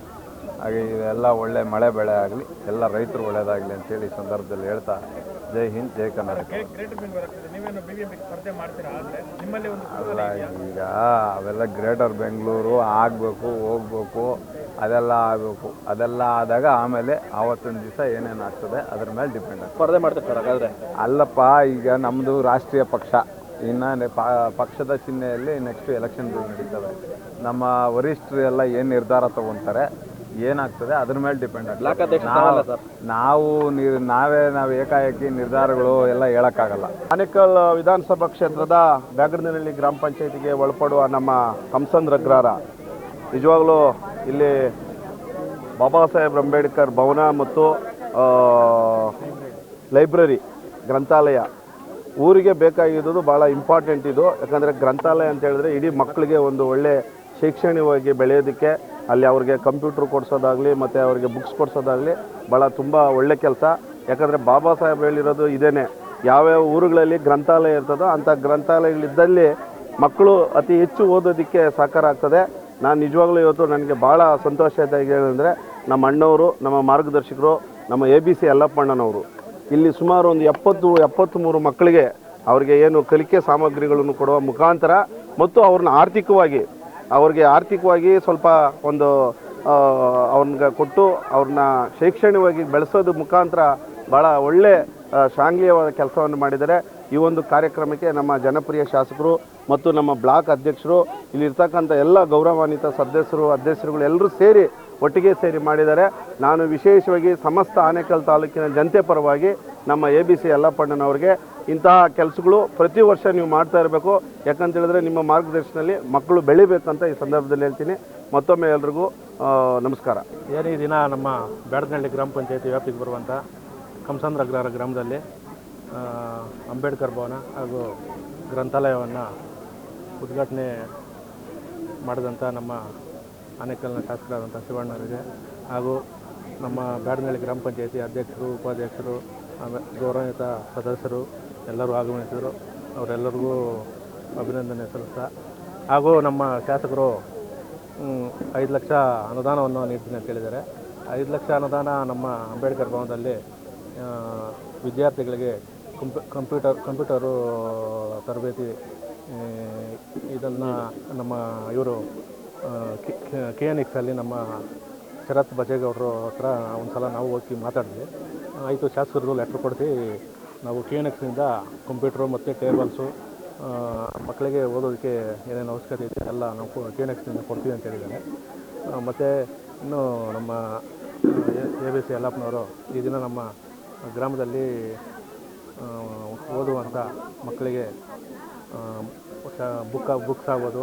ಹಾಗೆ ಇದೆಲ್ಲ ಒಳ್ಳೆ ಮಳೆ ಬೆಳೆ ಆಗಲಿ ಎಲ್ಲ ರೈತರು ಒಳ್ಳೆಯದಾಗಲಿ ಅಂತೇಳಿ ಈ ಸಂದರ್ಭದಲ್ಲಿ ಹೇಳ್ತಾ ಜೈ ಹಿಂದ್ ಜೈ ಕರ್ನಾಟಕ. ಅಲ್ಲ ಈಗ ಅವೆಲ್ಲ ಗ್ರೇಟರ್ ಬೆಂಗಳೂರು ಆಗಬೇಕು ಹೋಗ್ಬೇಕು. ಅದೆಲ್ಲ ಆಗಬೇಕು. ಅದೆಲ್ಲ ಆದಾಗ ಆಮೇಲೆ ಆವತ್ತಿನ ದಿವಸ ಏನೇನು ಆಗ್ತದೆ ಅದ್ರ ಮೇಲೆ ಡಿಪೆಂಡ್ ಸ್ಪರ್ಧೆ ಮಾಡ್ತಾರೆ ಹಾಗಾದ್ರೆ? ಅಲ್ಲಪ್ಪ ಈಗ ನಮ್ಮದು ರಾಷ್ಟ್ರೀಯ ಪಕ್ಷ. ಇನ್ನು ಪಕ್ಷದ ಚಿಹ್ನೆಯಲ್ಲಿ ನೆಕ್ಸ್ಟ್ ಎಲೆಕ್ಷನ್ಗಳು ನಡೀತವೆ. ನಮ್ಮ ವರಿಷ್ಠರು ಎಲ್ಲ ಏನು ನಿರ್ಧಾರ ತಗೊತಾರೆ ಏನಾಗ್ತದೆ ಅದ್ರ ಮೇಲೆ ಡಿಪೆಂಡ್ ಆಗ್ತದೆ. ನಾವು- ನಾವು ನಿರ್ ನಾವೇ ನಾವು ಏಕಾಏಕಿ ನಿರ್ಧಾರಗಳು ಎಲ್ಲ ಹೇಳೋಕ್ಕಾಗಲ್ಲ. ಆನೇಕಲ್ ವಿಧಾನಸಭಾ ಕ್ಷೇತ್ರದ ಬ್ಯಾಗಡನಹಳ್ಳಿ ಗ್ರಾಮ ಪಂಚಾಯತಿಗೆ ಒಳಪಡುವ ನಮ್ಮ ಕಂಸಂದ್ರ ಅಗ್ರಹಾರ ನಿಜವಾಗ್ಲೂ ಇಲ್ಲಿ ಬಾಬಾ ಸಾಹೇಬ್ ಅಂಬೇಡ್ಕರ್ ಭವನ ಮತ್ತು ಲೈಬ್ರರಿ, ಗ್ರಂಥಾಲಯ. ಊರಿಗೆ ಬೇಕಾಗಿದ್ದು ಭಾಳ ಇಂಪಾರ್ಟೆಂಟ್ ಇದು. ಯಾಕಂದರೆ ಗ್ರಂಥಾಲಯ ಅಂತ ಹೇಳಿದ್ರೆ ಇಡೀ ಮಕ್ಕಳಿಗೆ ಒಂದು ಒಳ್ಳೆ ಶೈಕ್ಷಣಿಕವಾಗಿ ಬೆಳೆಯೋದಕ್ಕೆ, ಅಲ್ಲಿ ಅವ್ರಿಗೆ ಕಂಪ್ಯೂಟ್ರ್ ಕೊಡಿಸೋದಾಗಲಿ, ಮತ್ತು ಅವ್ರಿಗೆ ಬುಕ್ಸ್ ಕೊಡಿಸೋದಾಗಲಿ ಭಾಳ ತುಂಬ ಒಳ್ಳೆ ಕೆಲಸ. ಯಾಕಂದರೆ ಬಾಬಾ ಸಾಹೇಬ್ ಹೇಳಿರೋದು ಇದೇನೆ. ಯಾವ್ಯಾವ ಊರುಗಳಲ್ಲಿ ಗ್ರಂಥಾಲಯ ಇರ್ತದೋ ಅಂಥ ಗ್ರಂಥಾಲಯಗಳಿದ್ದಲ್ಲಿ ಮಕ್ಕಳು ಅತಿ ಹೆಚ್ಚು ಓದೋದಕ್ಕೆ ಸಹಕಾರ ಆಗ್ತದೆ ನಾನು ನಿಜವಾಗ್ಲೂ ಇವತ್ತು ನನಗೆ ಭಾಳ ಸಂತೋಷ ಆಯ್ತು ಏನಂದರೆ ನಮ್ಮ ಅಣ್ಣವರು, ನಮ್ಮ ಮಾರ್ಗದರ್ಶಕರು, ನಮ್ಮ ಎ ಬಿ ಸಿ ಯಲ್ಲಪ್ಪಣ್ಣನವರು. ಇಲ್ಲಿ ಸುಮಾರು ಒಂದು ಎಪ್ಪತ್ತು ಎಪ್ಪತ್ತ್ಮೂರು ಮಕ್ಕಳಿಗೆ ಅವರಿಗೆ ಏನು ಕಲಿಕೆ ಸಾಮಗ್ರಿಗಳನ್ನು ಕೊಡುವ ಮುಖಾಂತರ ಮತ್ತು ಅವ್ರನ್ನ ಆರ್ಥಿಕವಾಗಿ, ಅವ್ರಿಗೆ ಆರ್ಥಿಕವಾಗಿ ಸ್ವಲ್ಪ ಒಂದು ಅವ್ರಿಗೆ ಕೊಟ್ಟು ಅವ್ರನ್ನ ಶೈಕ್ಷಣಿಕವಾಗಿ ಬೆಳೆಸೋದು ಮುಖಾಂತರ ಭಾಳ ಒಳ್ಳೆ ಶಾಂಗ್ಲೀಯವಾದ ಕೆಲಸವನ್ನು ಮಾಡಿದ್ದಾರೆ. ಈ ಒಂದು ಕಾರ್ಯಕ್ರಮಕ್ಕೆ ನಮ್ಮ ಜನಪ್ರಿಯ ಶಾಸಕರು ಮತ್ತು ನಮ್ಮ ಬ್ಲಾಕ್ ಅಧ್ಯಕ್ಷರು ಇಲ್ಲಿರ್ತಕ್ಕಂಥ ಎಲ್ಲ ಗೌರವಾನ್ವಿತ ಸದಸ್ಯರು, ಅಧ್ಯಕ್ಷರುಗಳು ಎಲ್ಲರೂ ಸೇರಿ ಒಟ್ಟಿಗೆ ಸೇರಿ ಮಾಡಿದ್ದಾರೆ. ನಾನು ವಿಶೇಷವಾಗಿ ಸಮಸ್ತ ಆನೇಕಲ್ ತಾಲೂಕಿನ ಜನತೆ ಪರವಾಗಿ ನಮ್ಮ ಎ ಬಿ ಸಿ ಯಲ್ಲಪ್ಪಣ್ಣನವ್ರಿಗೆ ಇಂತಹ ಕೆಲಸಗಳು ಪ್ರತಿ ವರ್ಷ ನೀವು ಮಾಡ್ತಾ ಇರಬೇಕು. ಯಾಕಂತ ಹೇಳಿದ್ರೆ ನಿಮ್ಮ ಮಾರ್ಗದರ್ಶನದಲ್ಲಿ ಮಕ್ಕಳು ಬೆಳಿಬೇಕಂತ ಈ ಸಂದರ್ಭದಲ್ಲಿ ಹೇಳ್ತೀನಿ. ಮತ್ತೊಮ್ಮೆ ಎಲ್ರಿಗೂ ನಮಸ್ಕಾರ. ಏನೇ ದಿನ ನಮ್ಮ ಬ್ಯಾಡನಹಳ್ಳಿ ಗ್ರಾಮ ಪಂಚಾಯತಿ ವ್ಯಾಪ್ತಿಗೆ ಬರುವಂಥ ಕಂಸಂದ್ರ ಅಗ್ರಹಾರ ಗ್ರಾಮದಲ್ಲಿ ಅಂಬೇಡ್ಕರ್ ಭವನ ಹಾಗೂ ಗ್ರಂಥಾಲಯವನ್ನು ಉದ್ಘಾಟನೆ ಮಾಡಿದಂಥ ನಮ್ಮ ಆನೇಕಲ್ನ ಶಾಸಕರಾದಂಥ ಶಿವಣ್ಣವರಿಗೆ ಹಾಗೂ ನಮ್ಮ ಬ್ಯಾಡನಹಳ್ಳಿ ಗ್ರಾಮ ಪಂಚಾಯತಿ ಅಧ್ಯಕ್ಷರು, ಉಪಾಧ್ಯಕ್ಷರು ಆಮೇಲೆ ಗೌರವಾನ್ವಿತ ಸದಸ್ಯರು ಎಲ್ಲರೂ ಆಗಮಿಸಿದರು ಅವರೆಲ್ಲರಿಗೂ ಅಭಿನಂದನೆ ಸಲ್ಲಿಸ್ತಾ ಹಾಗೂ ನಮ್ಮ ಶಾಸಕರು ಐದು ಲಕ್ಷ ಅನುದಾನವನ್ನು ನೀಡ್ತೀನಿ ಅಂತ ಹೇಳಿದ್ದಾರೆ. ಐದು ಲಕ್ಷ ಅನುದಾನ ನಮ್ಮ ಅಂಬೇಡ್ಕರ್ ಭವನದಲ್ಲಿ ವಿದ್ಯಾರ್ಥಿಗಳಿಗೆ ಕಂಪ್ಯೂಟರ್, ಕಂಪ್ಯೂಟರು ತರಬೇತಿ ಇದನ್ನು ನಮ್ಮ ಇವರು ಕೆ ಎನ್ ಎಕ್ಸಲ್ಲಿ ನಮ್ಮ ಶರತ್ ಬಜೇಗೌಡರು ಹತ್ರ ಒಂದು ಸಲ ನಾವು ಹೋಗಿ ಮಾತಾಡಿದ್ವಿ. ಆಯಿತು, ಶಾಸಕರದು ಲೆಟ್ರ್ ಕೊಡಿಸಿ, ನಾವು ಕೆ ಎನ್ ಎಕ್ಸಿಂದ ಕಂಪ್ಯೂಟ್ರು ಮತ್ತು ಟೇಬಲ್ಸು ಮಕ್ಕಳಿಗೆ ಓದೋದಕ್ಕೆ ಏನೇನು ಅವಶ್ಯಕತೆ ಇದೆ ಎಲ್ಲ ನಾವು ಕೆ ಎನ್ ಎಕ್ಸಿಂದ ಕೊಡ್ತೀವಿ ಅಂತ ಹೇಳಿದ್ದಾರೆ. ಮತ್ತು ಇನ್ನು ನಮ್ಮ ಎ ಬಿ ಸಿ ಯಲ್ಲಪ್ಪನವರು ಈ ದಿನ ನಮ್ಮ ಗ್ರಾಮದಲ್ಲಿ ಓದುವಂಥ ಮಕ್ಕಳಿಗೆ ಬುಕ್ ಬುಕ್ಸ್ ಆಗ್ಬೋದು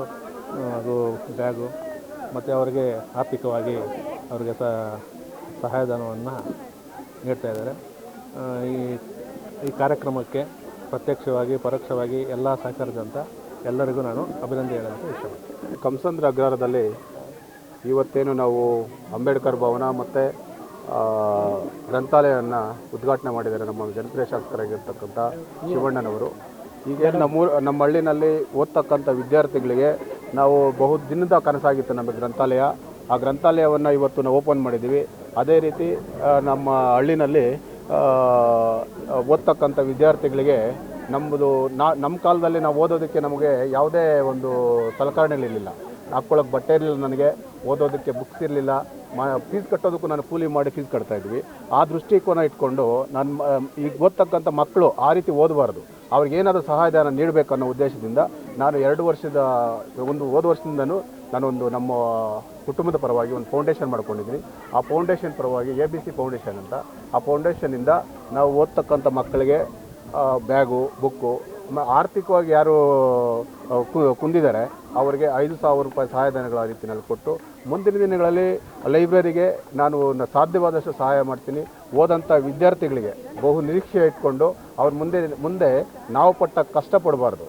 ಅದು ಬ್ಯಾಗು, ಮತ್ತು ಅವರಿಗೆ ಆರ್ಥಿಕವಾಗಿ ಅವ್ರಿಗೆ ಸಹಾಯಧನವನ್ನು ನೀಡ್ತಾ ಇದ್ದಾರೆ. ಈ ಈ ಕಾರ್ಯಕ್ರಮಕ್ಕೆ ಪ್ರತ್ಯಕ್ಷವಾಗಿ, ಪರೋಕ್ಷವಾಗಿ ಎಲ್ಲ ಸಹಕರಿಸಿದಂಥ ಎಲ್ಲರಿಗೂ ನಾನು ಅಭಿನಂದನೆ ಹೇಳೋದಕ್ಕೆ ಇಷ್ಟಪಡ್ತೀನಿ. ಕಂಸಂದ್ರ ಅಗ್ರಹಾರದಲ್ಲಿ ಇವತ್ತೇನು ನಾವು ಅಂಬೇಡ್ಕರ್ ಭವನ ಮತ್ತು ಗ್ರಂಥಾಲಯವನ್ನು ಉದ್ಘಾಟನೆ ಮಾಡಿದ್ದಾರೆ ನಮ್ಮ ಜನಪ್ರಿಯ ಶಾಸಕರಾಗಿರ್ತಕ್ಕಂಥ ಶಿವಣ್ಣನವರು. ಈಗ ನಮ್ಮ ನಮ್ಮ ಹಳ್ಳಿನಲ್ಲಿ ಓದ್ತಕ್ಕಂಥ ವಿದ್ಯಾರ್ಥಿಗಳಿಗೆ ನಾವು ಬಹು ದಿನದ ಕನಸಾಗಿತ್ತು ನಮ್ಮ ಗ್ರಂಥಾಲಯ. ಆ ಗ್ರಂಥಾಲಯವನ್ನು ಇವತ್ತು ನಾವು ಓಪನ್ ಮಾಡಿದ್ದೀವಿ. ಅದೇ ರೀತಿ ನಮ್ಮ ಹಳ್ಳಿನಲ್ಲಿ ಓದ್ತಕ್ಕಂಥ ವಿದ್ಯಾರ್ಥಿಗಳಿಗೆ ನಮ್ಮದು ನಾ, ನಮ್ಮ ಕಾಲದಲ್ಲಿ ನಾವು ಓದೋದಕ್ಕೆ ನಮಗೆ ಯಾವುದೇ ಒಂದು ಸಲಕರಣೆಗಳಿರಲಿಲ್ಲ. ಹಾಕ್ಕೊಳ್ಳೋಕೆ ಬಟ್ಟೆ ಇರಲಿಲ್ಲ ನನಗೆ, ಓದೋದಕ್ಕೆ ಬುಕ್ಸ್ ಇರಲಿಲ್ಲ, ಮಾ ಫೀಸ್ ಕಟ್ಟೋದಕ್ಕೂ ನಾನು ಕೂಲಿ ಮಾಡಿ ಫೀಸ್ ಕಟ್ತಾ ಇದ್ವಿ. ಆ ದೃಷ್ಟಿಕೋನ ಇಟ್ಕೊಂಡು ನಾನು ಈಗ ಓದ್ತಕ್ಕಂಥ ಮಕ್ಕಳು ಆ ರೀತಿ ಓದಬಾರ್ದು. ಅವ್ರಿಗೆ ಏನಾದರೂ ಸಹಾಯಧನ ನೀಡಬೇಕು ಅನ್ನೋ ಉದ್ದೇಶದಿಂದ ನಾನು ಎರಡು ವರ್ಷದ, ಒಂದು ಹೋದ ವರ್ಷದಿಂದನೂ ನಾನೊಂದು ನಮ್ಮ ಕುಟುಂಬದ ಪರವಾಗಿ ಒಂದು ಫೌಂಡೇಶನ್ ಮಾಡ್ಕೊಂಡಿದ್ದೀನಿ. ಆ ಫೌಂಡೇಶನ್ ಪರವಾಗಿ ಎ ಬಿ ಸಿ ಫೌಂಡೇಶನ್ ಅಂತ. ಆ ಫೌಂಡೇಶನಿಂದ ನಾವು ಓದ್ತಕ್ಕಂಥ ಮಕ್ಕಳಿಗೆ ಬ್ಯಾಗು ಬುಕ್ಕು ಆರ್ಥಿಕವಾಗಿ ಯಾರು ಕುಂದಿದ್ದಾರೆ, ಅವರಿಗೆ ಐದು ಸಾವಿರ ರೂಪಾಯಿ ಸಹಾಯಧನಗಳ ರೀತಿಯಲ್ಲಿ ಕೊಟ್ಟು, ಮುಂದಿನ ದಿನಗಳಲ್ಲಿ ಲೈಬ್ರರಿಗೆ ನಾನು ಸಾಧ್ಯವಾದಷ್ಟು ಸಹಾಯ ಮಾಡ್ತೀನಿ. ಓದಂಥ ವಿದ್ಯಾರ್ಥಿಗಳಿಗೆ ಬಹು ನಿರೀಕ್ಷೆ ಇಟ್ಕೊಂಡು ಅವ್ರ ಮುಂದೆ ಮುಂದೆ ನಾವು ಪಟ್ಟ ಕಷ್ಟಪಡಬಾರ್ದು.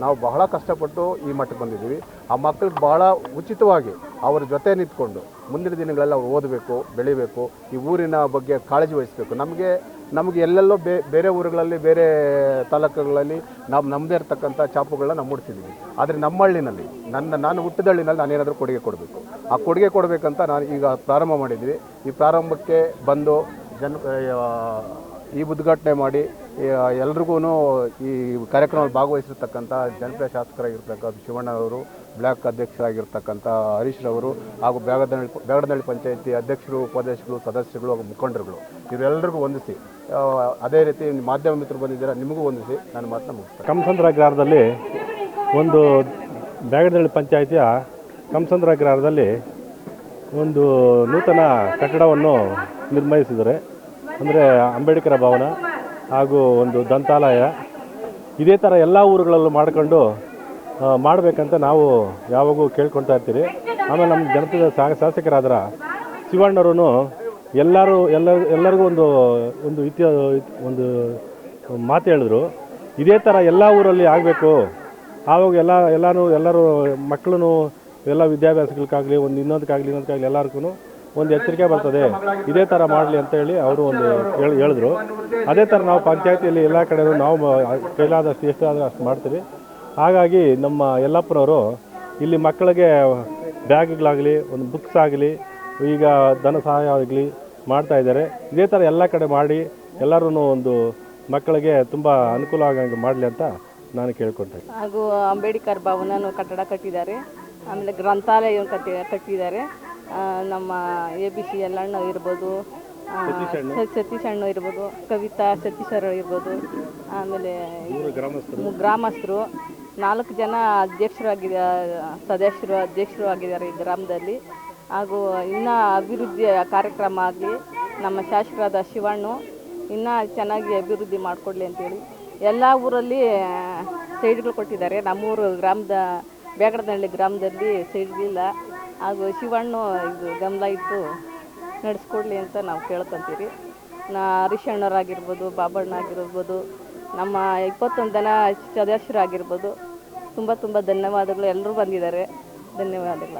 ನಾವು ಬಹಳ ಕಷ್ಟಪಟ್ಟು ಈ ಮಟ್ಟಕ್ಕೆ ಬಂದಿದ್ದೀವಿ. ಆ ಮಕ್ಕಳಿಗೆ ಬಹಳ ಉಚಿತವಾಗಿ ಅವರ ಜೊತೆ ನಿಂತ್ಕೊಂಡು ಮುಂದಿನ ದಿನಗಳಲ್ಲಿ ಅವ್ರು ಓದಬೇಕು, ಬೆಳಿಬೇಕು, ಈ ಊರಿನ ಬಗ್ಗೆ ಕಾಳಜಿ ವಹಿಸಬೇಕು. ನಮಗೆ ನಮಗೆ ಎಲ್ಲೆಲ್ಲೋ ಬೇ, ಬೇರೆ ಊರುಗಳಲ್ಲಿ, ಬೇರೆ ತಾಲೂಕುಗಳಲ್ಲಿ ನಾವು ನಮ್ಮದೇ ಇರತಕ್ಕಂಥ ಚಾಪುಗಳನ್ನ ನಾವು ಮೂಡಿಸಿದ್ದೀವಿ ಆದರೆ ನಮ್ಮ ಹಳ್ಳಿನಲ್ಲಿ, ನನ್ನ, ನಾನು ಹುಟ್ಟಿದ ಹಳ್ಳಿನಲ್ಲಿ ನಾನೇನಾದರೂ ಕೊಡುಗೆ ಕೊಡಬೇಕು. ಆ ಕೊಡುಗೆ ಕೊಡಬೇಕಂತ ನಾನು ಈಗ ಪ್ರಾರಂಭ ಮಾಡಿದ್ವಿ ಈ ಪ್ರಾರಂಭಕ್ಕೆ ಬಂದು ಜನ ಈ ಉದ್ಘಾಟನೆ ಮಾಡಿ ಎಲ್ರಿಗೂ ಈ ಕಾರ್ಯಕ್ರಮದಲ್ಲಿ ಭಾಗವಹಿಸಿರ್ತಕ್ಕಂಥ ಜನಪ್ರಿಯ ಶಾಸಕರಾಗಿರ್ತಕ್ಕಂಥ ಶಿವಣ್ಣವರು ಬ್ಲಾಕ್ ಅಧ್ಯಕ್ಷರಾಗಿರ್ತಕ್ಕಂಥ ಹರೀಶ್ ರವರು ಹಾಗೂ ಬ್ಯಾಗದನಹಳ್ಳಿ ಬ್ಯಾಗಡನಹಳ್ಳಿ ಪಂಚಾಯಿತಿ ಅಧ್ಯಕ್ಷರು, ಉಪಾಧ್ಯಕ್ಷರು ಸದಸ್ಯರು ಹಾಗೂ ಮುಖಂಡರುಗಳು. ಇವರೆಲ್ಲರಿಗೂ ವಂದಿಸಿ. ಅದೇ ರೀತಿ ಮಾಧ್ಯಮ ಮಿತ್ರರು ಬಂದಿದ್ದೀರಾ, ನಿಮಗೂ ವಂದಿಸಿ. ನಾನು ಮಾತನ್ನ ಮುಗಿಸ್ತೇನೆ. ಕಮಸಂದ್ರ ಗ್ರಾಮದಲ್ಲಿ ಒಂದು ಬ್ಯಾಗಡಹಳ್ಳಿ ಪಂಚಾಯಿತಿಯ ಕಮಸಂದ್ರ ಗ್ರಾಮದಲ್ಲಿ ಒಂದು ನೂತನ ಕಟ್ಟಡವನ್ನು ನಿರ್ಮಿಸಿದರೆ ಅಂದರೆ ಅಂಬೇಡ್ಕರ್ ಭವನ ಹಾಗೂ ಒಂದು ದಂತಾಲಯ. ಇದೇ ಥರ ಎಲ್ಲ ಊರುಗಳಲ್ಲೂ ಮಾಡ್ಕೊಂಡು ಮಾಡಬೇಕಂತ ನಾವು ಯಾವಾಗೂ ಕೇಳ್ಕೊತಾ ಇರ್ತೀರಿ. ಆಮೇಲೆ ನಮ್ಮ ಜನಪದ ಶಾಸಕರಾದ ಶಿವಣ್ಣವರು ಎಲ್ಲರೂ, ಎಲ್ಲ, ಎಲ್ಲರಿಗೂ ಒಂದು ಒಂದು ಇತಿಹ ಒಂದು ಮಾತು ಹೇಳಿದ್ರು. ಇದೇ ಥರ ಎಲ್ಲ ಊರಲ್ಲಿ ಆಗಬೇಕು. ಆವಾಗ ಎಲ್ಲ, ಎಲ್ಲನೂ, ಎಲ್ಲರೂ ಮಕ್ಕಳು ಎಲ್ಲ ವಿದ್ಯಾಭ್ಯಾಸಗಳಿಗಾಗಲಿ, ಒಂದು ಇನ್ನೊಂದಕ್ಕಾಗಲಿ ಇನ್ನೊಂದಕ್ಕಾಗಲಿ ಎಲ್ಲರಿಗೂ ಒಂದು ಎಚ್ಚರಿಕೆ ಬರ್ತದೆ. ಇದೇ ಥರ ಮಾಡಲಿ ಅಂತ ಹೇಳಿ ಅವರು ಒಂದು ಹೇಳಿ, ಹೇಳಿದ್ರು. ಅದೇ ಥರ ನಾವು ಪಂಚಾಯತಿಯಲ್ಲಿ ಎಲ್ಲ ಕಡೆಯೂ ನಾವು ಕೈಲಾದಷ್ಟು ಎಷ್ಟಾದರೂ ಅಷ್ಟು ಮಾಡ್ತೀವಿ. ಹಾಗಾಗಿ ನಮ್ಮ ಯಲ್ಲಪ್ಪನವರು ಇಲ್ಲಿ ಮಕ್ಕಳಿಗೆ ಬ್ಯಾಗ್ಗಳಾಗಲಿ ಒಂದು ಬುಕ್ಸ್ ಆಗಲಿ ಈಗ ಧನ ಸಹಾಯ ಆಗಲಿ ಮಾಡ್ತಾ ಇದ್ದಾರೆ. ಇದೇ ಥರ ಎಲ್ಲ ಕಡೆ ಮಾಡಿ ಎಲ್ಲರೂ ಒಂದು ಮಕ್ಕಳಿಗೆ ತುಂಬ ಅನುಕೂಲ ಆಗಂಗೆ ಮಾಡಲಿ ಅಂತ ನಾನು ಕೇಳ್ಕೊಂಡೆ ಹಾಗೂ ಅಂಬೇಡ್ಕರ್ ಭವನನು ಕಟ್ಟಡ ಕಟ್ಟಿದ್ದಾರೆ. ಆಮೇಲೆ ಗ್ರಂಥಾಲಯ ಕಟ್ಟಿ ಕಟ್ಟಿದ್ದಾರೆ. ನಮ್ಮ ಎ ಬಿ ಸಿ ಯಲ್ಲಣ್ಣ ಇರ್ಬೋದು ಸತೀಶ್ ಅಣ್ಣ. ಇರ್ಬೋದು ಕವಿತಾ ಸತೀಶರ್ ಇರ್ಬೋದು ಆಮೇಲೆ ಗ್ರಾಮಸ್ಥರು. ನಾಲ್ಕು ಜನ ಅಧ್ಯಕ್ಷರಾಗಿದ್ದ ಸದಸ್ಯರು ಅಧ್ಯಕ್ಷರು ಆಗಿದ್ದಾರೆ ಈ ಗ್ರಾಮದಲ್ಲಿ. ಹಾಗೂ ಇನ್ನೂ ಅಭಿವೃದ್ಧಿಯ ಕಾರ್ಯಕ್ರಮ ಆಗಲಿ, ನಮ್ಮ ಶಾಸಕರಾದ ಶಿವಣ್ಣು ಇನ್ನೂ ಚೆನ್ನಾಗಿ ಅಭಿವೃದ್ಧಿ ಮಾಡಿಕೊಡ್ಲಿ ಅಂತೇಳಿ ಎಲ್ಲ ಊರಲ್ಲಿ ಸೈಡ್ಗಳು ಕೊಟ್ಟಿದ್ದಾರೆ. ನಮ್ಮೂರು ಗ್ರಾಮದ, ಬೇಗಡನಹಳ್ಳಿ ಗ್ರಾಮದಲ್ಲಿ ಸೈಡ್ಗಳಿಲ್ಲ ಹಾಗೂ ಶಿವಣ್ಣು ಇದು ಗಮಲ ಇಟ್ಟು ನಡೆಸ್ಕೊಡ್ಲಿ ಅಂತ ನಾವು ಕೇಳ್ಕೊತೀವಿ. ನಾ ಹರಿಶಣ್ಣರಾಗಿರ್ಬೋದು ಬಾಬಣ್ಣ ಆಗಿರ್ಬೋದು ನಮ್ಮ ಇಪ್ಪತ್ತೊಂದು ಜನ ಸದಸ್ಯರಾಗಿರ್ಬೋದು. ತುಂಬ ತುಂಬ ಧನ್ಯವಾದಗಳು. ಎಲ್ಲರೂ ಬಂದಿದ್ದಾರೆ. ಧನ್ಯವಾದಗಳು.